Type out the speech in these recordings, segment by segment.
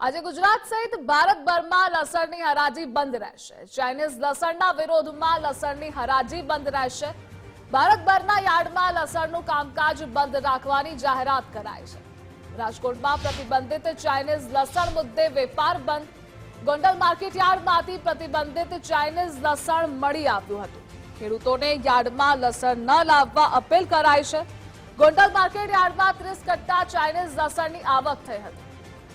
આજે ગુજરાત સહિત ભારતભરમાં લસણની હરાજી બંધ રહેશે. ચાઇનીઝ લસણના વિરોધમાં લસણની હરાજી બંધ રહેશે. ભારતભરના યાર્ડમાં લસણનું કામકાજ બંધ રાખવાની જાહેરાત કરાઈ છે. રાજકોટમાં પ્રતિબંધિત ચાઇનીઝ લસણ મુદ્દે વેપાર બંધ. ગોંડલ માર્કેટ યાર્ડમાંથી પ્રતિબંધિત ચાઇનીઝ લસણ મળી આવ્યું હતું. ખેડૂતોને યાર્ડમાં લસણ ન લાવવા અપીલ કરાઈ છે. ગોંડલ માર્કેટ યાર્ડમાં ત્રીસ કટ્ટા ચાઇનીઝ લસણની આવક થઈ હતી.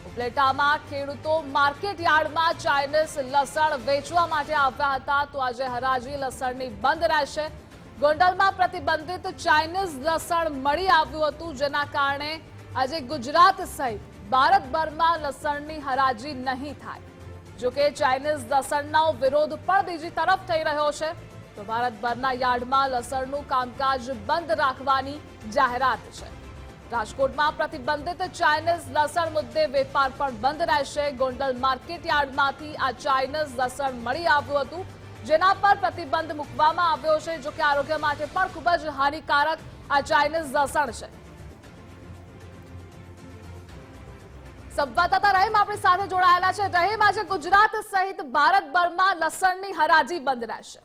ઉપલેટામાં ખેડૂતો માર્કેટ યાર્ડમાં ચાઇનીઝ લસણ વેચવા માટે આવ્યા હતા. તો આજે હરાજી લસણની બંધ રહેશે. ગોંડલમાં પ્રતિબંધિત ચાઇનીઝ લસણ મળી આવ્યું હતું, જેના કારણે આજે ગુજરાત સહિત ભારતભરમાં લસણની હરાજી નહીં થાય. જોકે ચાઇનીઝ લસણનો વિરોધ પણ બીજી તરફ થઈ રહ્યો છે. તો ભારતભરના યાર્ડમાં લસણનું કામકાજ બંધ રાખવાની જાહેરાત છે. રાજકોટમાં પ્રતિબંધિત ચાઇનીઝ લસણ મુદ્દે વેપાર પણ બંધ રહેશે. ગોંડલ માર્કેટ યાર્ડમાંથી આ ચાઇનીઝ લસણ મળી આવ્યું હતું, જેના પર પ્રતિબંધ મૂકવામાં આવ્યો છે, જોકે આરોગ્ય માટે પણ ખૂબ જ હાનિકારક આ ચાઇનીઝ લસણ છે. સંવાદદાતા રહીમ આપણી સાથે જોડાયેલા છે. રહીમ, આજે ગુજરાત સહિત ભારતભરમાં લસણની હરાજી બંધ રહેશે.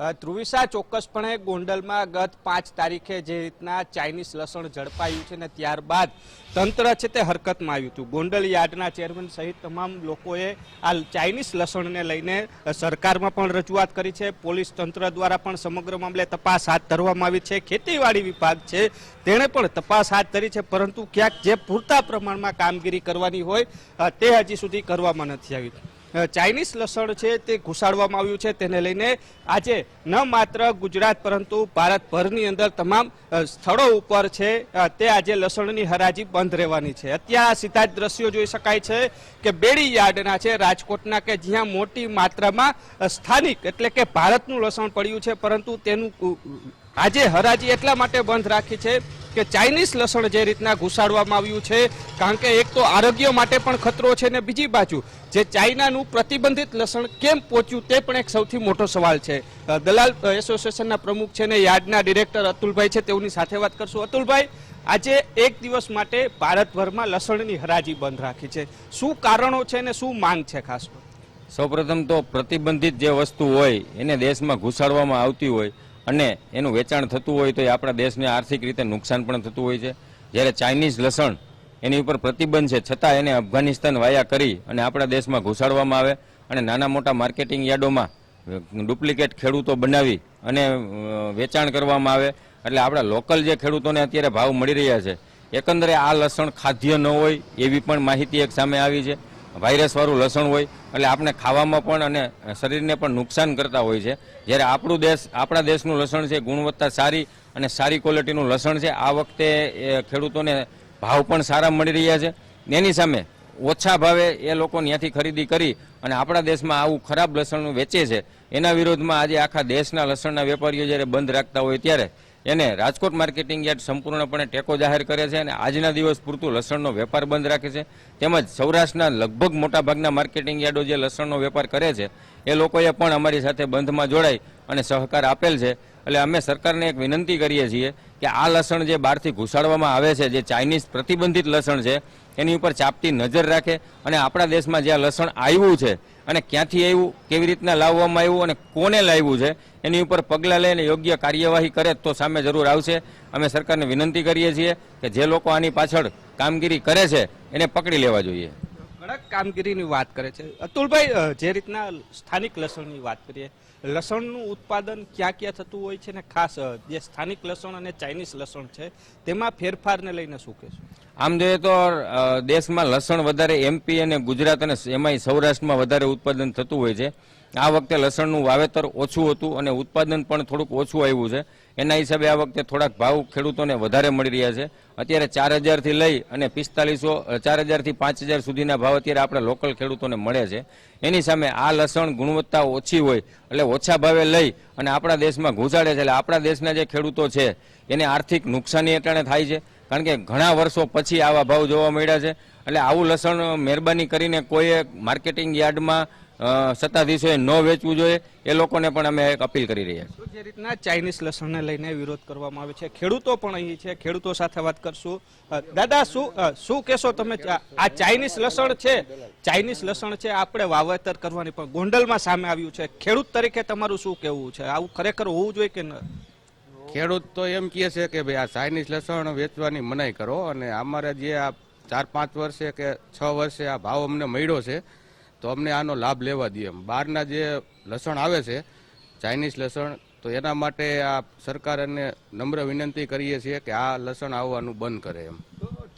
ધ્રુવિસા ચોક્કસપણે ગોંડલમાં ગત પાંચ તારીખે જે રીતના ચાઇનીઝ લસણ ઝડપાયું છે ને ત્યારબાદ તંત્ર છે તે હરકતમાં આવ્યું હતું. ગોંડલ યાર્ડના ચેરમેન સહિત તમામ લોકોએ આ ચાઇનીઝ લસણને લઈને સરકારમાં પણ રજૂઆત કરી છે. પોલીસ તંત્ર દ્વારા પણ સમગ્ર મામલે તપાસ હાથ ધરવામાં આવી છે. ખેતીવાડી વિભાગ છે તેણે પણ તપાસ હાથ ધરી છે, પરંતુ ક્યાંક જે પૂરતા પ્રમાણમાં કામગીરી કરવાની હોય તે હજી સુધી કરવામાં નથી આવી. ચાઇનીઝ લસણ છે તે ઘુસાડવામાં આવ્યું છે તેને લઈને આજે ન માત્ર ગુજરાત પરંતુ ભારતભરની અંદર તમામ સ્થળો ઉપર છે તે આજે લસણની હરાજી બંધ રહેવાની છે. અત્યારે સીધા જ દ્રશ્યો જોઈ શકાય છે કે બેડી યાર્ડના છે, રાજકોટના કે જ્યાં મોટી માત્રામાં સ્થાનિક એટલે કે ભારતનું લસણ પડ્યું છે પરંતુ તેનું આજે હરાજી એટલા માટે બંધ રાખી છે કે ચાઇનીઝ લસણ જે રીતના ઘુસાડવામાં આવ્યું છે, કારણ કે એક તો આરોગ્ય માટે પણ ખતરો છે ને બીજી બાજુ, જે ચાઇનાનું પ્રતિબંધિત લસણ કેમ પહોંચ્યું તે પણ એક સૌથી મોટો સવાલ છે. દલાલ એસોસિએશનના પ્રમુખ છે ને યાર્ડના ડિરેક્ટર અતુલભાઈ છે, તેઓની સાથે વાત કરશું. અતુલભાઈ, આજે એક દિવસ માટે ભારતભરમાં લસણની હરાજી બંધ રાખી છે. શું કારણો છે ને શું માંગ છે ખાસ? સૌપ્રથમ તો પ્રતિબંધિત જે વસ્તુ હોય એને દેશમાં ઘુસાડવામાં આવતી હોય અને એનું વેચાણ થતું હોય તો એ આપણા દેશને આર્થિક રીતે નુકસાન પણ થતું હોય છે. જ્યારે ચાઇનીઝ લસણ એની ઉપર પ્રતિબંધ છે, છતાં એને અફઘાનિસ્તાન વાયા કરી અને આપણા દેશમાં ઘુસાડવામાં આવે અને નાના મોટા માર્કેટિંગ યાર્ડોમાં ડુપ્લિકેટ ખેડૂતો બનાવી અને વેચાણ કરવામાં આવે. એટલે આપણા લોકલ જે ખેડૂતોને અત્યારે ભાવ મળી રહ્યા છે. એકંદરે આ લસણ ખાદ્ય ન હોય એવી પણ માહિતી એક સામે આવી છે. વાયરસવાળું લસણ હોય, એટલે આપણે ખાવામાં પણ અને શરીરને પણ નુકસાન કરતા હોય છે. જ્યારે આપણું દેશ, આપણા દેશનું લસણ છે, ગુણવત્તા સારી અને સારી ક્વોલિટીનું લસણ છે, આ વખતે ખેડૂતોને ભાવ પણ સારા મળી રહ્યા છે. એની સામે ઓછા ભાવે એ લોકો ત્યાંથી ખરીદી કરી અને આપણા દેશમાં આવું ખરાબ લસણ વેચે છે. એના વિરોધમાં આજે આખા દેશના લસણના વેપારીઓ જ્યારે બંધ રાખતા હોય ત્યારે એને રાજકોટ માર્કેટિંગ યાર્ડ સંપૂર્ણપણે ટેકો જાહેર કરે છે અને આજના દિવસ પૂરતું લસણનો વેપાર બંધ રાખે છે. તેમજ સૌરાષ્ટ્રના લગભગ મોટાભાગના માર્કેટિંગ યાર્ડો જે લસણનો વેપાર કરે છે, એ લોકોએ પણ અમારી સાથે બંધમાં જોડાઈ અને સહકાર આપેલ છે. એટલે અમે સરકારને એક વિનંતી કરીએ છીએ કે આ લસણ જે બહારથી ઘૂસાડવામાં આવે છે, જે ચાઇનીઝ પ્રતિબંધિત લસણ છે, એની ઉપર ચાપતી નજર રાખે અને આપણા દેશમાં જ્યાં લસણ આવ્યું છે અને ક્યાંથી આવ્યું, કેવી રીતના લાવવામાં આવ્યું અને કોને લાવ્યું છે, એની ઉપર પગલાં લઈને યોગ્ય કાર્યવાહી કરે તો સામે જરૂર આવશે. અમે સરકારને વિનંતી કરીએ છીએ કે જે લોકો આની પાછળ કામગીરી કરે છે, એને પકડી લેવા જોઈએ. કામગીરીની વાત કરે છે. અતુલભાઈ જે રીતના સ્થાનિક લસણની વાત કરીએ, લસણનું ઉત્પાદન ક્યાં ક્યાં થતું હોય છે ને ખાસ જે સ્થાનિક લસણ અને ચાઇનીઝ લસણ છે, તેમાં ફેરફારને લઈને શું કહેશો? આમ જોઈએ તો દેશમાં લસણ વધારે એમપી અને ગુજરાત અને એમાંય સૌરાષ્ટ્રમાં વધારે ઉત્પાદન થતું હોય છે. આ વખતે લસણનું વાવેતર ઓછું હતું અને ઉત્પાદન પણ થોડુંક ઓછું આવ્યું છે. એના હિસાબે આ વખતે થોડાક ભાવ ખેડૂતોને વધારે મળી રહ્યા છે. અત્યારે ચાર હજારથી લઈ અને પિસ્તાલીસો ચાર હજારથી પાંચ હજાર સુધીના ભાવ અત્યારે આપણા લોકલ ખેડૂતોને મળે છે. એની સામે આ લસણ ગુણવત્તા ઓછી હોય એટલે ઓછા ભાવે લઈ અને આપણા દેશમાં ઘૂંસાડે છે. એટલે આપણા દેશના જે ખેડૂતો છે, એને આર્થિક નુકસાની અટાણે થાય છે. કારણ કે ઘણા વર્ષો પછી આવા ભાવ જોવા મળ્યા છે. એટલે આવું લસણ મહેરબાની કરીને કોઈએ માર્કેટિંગ યાર્ડમાં સત્તાધીશોએ ન વેચવું જોઈએ. એ લોકોને પણ અમે એક અપીલ કરી રહ્યા છીએ. જે રીતના ચાઇનીઝ લસણને લઈને વિરોધ કરવામાં આવે છે. ખેડૂતો પણ અહીં છે. ખેડૂતો સાથે વાત કરશું. દાદા, શું શું કહેશો તમે? આ ચાઇનીઝ લસણ છે. ચાઇનીઝ લસણ છે આપણે વાવેતર કરવાની પણ ગોંડલમાં સામે આવ્યું છે. ખેડૂત તરીકે તમારું શું કહેવું છે? આવું ખરેખર હોવું જોઈએ કે ન? ખેડૂત તો એમ કહે છે કે ભાઈ આ ચાઇનીઝ લસણ વેચવાની મનાઈ કરો અને અમારે જે આ ચાર પાંચ વર્ષે કે છ વર્ષે આ ભાવ અમને મળ્યો છે, તો અમને આનો લાભ લેવા દઈએ બહારના જે લસણ આવે છે, ચાઇનીઝ લસણ, તો એના માટે આ સરકારને નમ્ર વિનંતી કરીએ છીએ કે આ લસણ આવવાનું બંધ કરે એમ.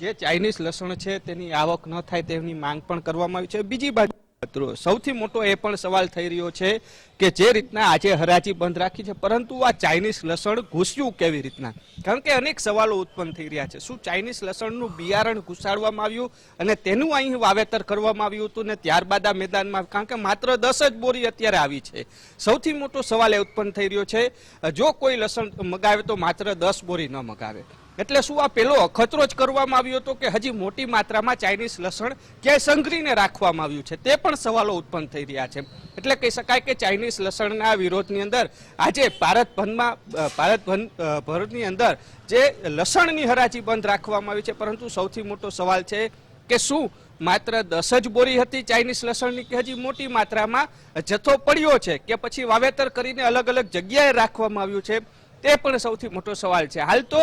જે ચાઇનીઝ લસણ છે, તેની આવક ન થાય તેની માંગ પણ કરવામાં આવી છે. બીજી બાજુ મિત્રો, સૌથી મોટો એ પણ સવાલ થઈ રહ્યો છે કે જે રીતના આજે હરાજી બંધ રાખી છે પરંતુ આ ચાઇનીઝ લસણ ઘૂસ્યું કેવી રીતના? કારણ કે અનેક સવાલો ઉત્પન્ન થઈ રહ્યા છે. શું ચાઇનીઝ લસણનું બિયારણ ઘુસાડવામાં આવ્યું અને તેનું અહીં વાવેતર કરવામાં આવ્યું હતું ને ત્યારબાદ આ મેદાનમાં? કારણ કે માત્ર દસ જ બોરી અત્યારે આવી છે. સૌથી મોટો સવાલ એ ઉત્પન્ન થઈ રહ્યો છે. જો કોઈ લસણ મગાવે તો માત્ર દસ બોરી ન મગાવે. એટલે શું આ પેલો અખતરો જ કરવામાં આવ્યો હતો કે હજી મોટી માત્રામાં ચાઇનીઝ લસણ ક્યાંય સંઘરીને રાખવામાં આવ્યું છે? તે પણ સવાલો ઉત્પન્ન થઈ રહ્યા છે. એટલે કહી શકાય કે ચાઇનીઝ લસણના વિરોધની અંદર આજે ભારતભરમાં ભારતભર ભરની અંદર જે લસણની હરાજી બંધ રાખવામાં આવી છે, પરંતુ સૌથી મોટો સવાલ છે કે શું માત્ર દસ જ બોરી હતી ચાઇનીઝ લસણની કે હજી મોટી માત્રામાં જથ્થો પડ્યો છે કે પછી વાવેતર કરીને અલગ અલગ જગ્યાએ રાખવામાં આવ્યું છે? તે પણ સૌથી મોટો સવાલ છે. હાલ તો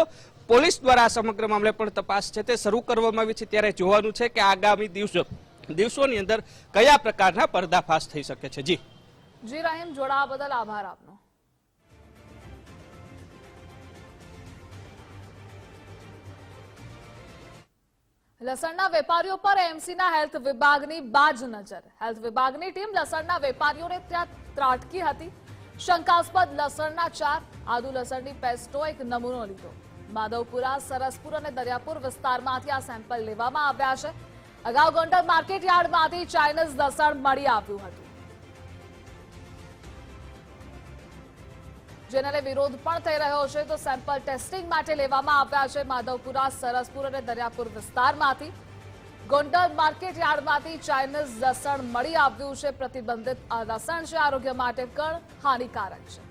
પોલીસ દ્વારા સમગ્ર મામલે પણ તપાસ છે તે શરૂ કરવામાં આવી છે ત્યારે જોવાનું છે કે આગામી દિવસો દિવસોની અંદર કયા પ્રકારના પર્દાફાશ થઈ શકે છે. જી. જી રહીમ, જોડાવા બદલ આભાર આપનો. લસણના વેપારીઓ પર એમસીના હેલ્થ વિભાગની બાજ નજર. હેલ્થ વિભાગની ટીમ લસણના વેપારીઓને ત્યાં ત્રાટકી હતી. શંકાસ્પદ લસણના ચાર, આદુ લસણની પેસ્ટો એક નમૂનો લીધો. માધવપુરા, સરસપુર અને દરિયાપુર વિસ્તારમાંથી આ સેમ્પલ લેવામાં આવ્યા છે. અગાઉ ગોંડલ માર્કેટ યાર્ડમાંથી ચાઇનીઝ દસણ મળી આવ્યું હતું. જેને વિરોધ પણ થઈ રહ્યો છે, તો સેમ્પલ ટેસ્ટિંગ માટે લેવામાં આવ્યા છે માધવપુરા, સરસપુર અને દરિયાપુર વિસ્તારમાંથી. ગોંડલ માર્કેટ યાર્ડમાંથી ચાઇનીઝ લસણ મળી આવ્યું છે. પ્રતિબંધિત આ લસણ છે આરોગ્ય માટે પણ હાનિકારક છે.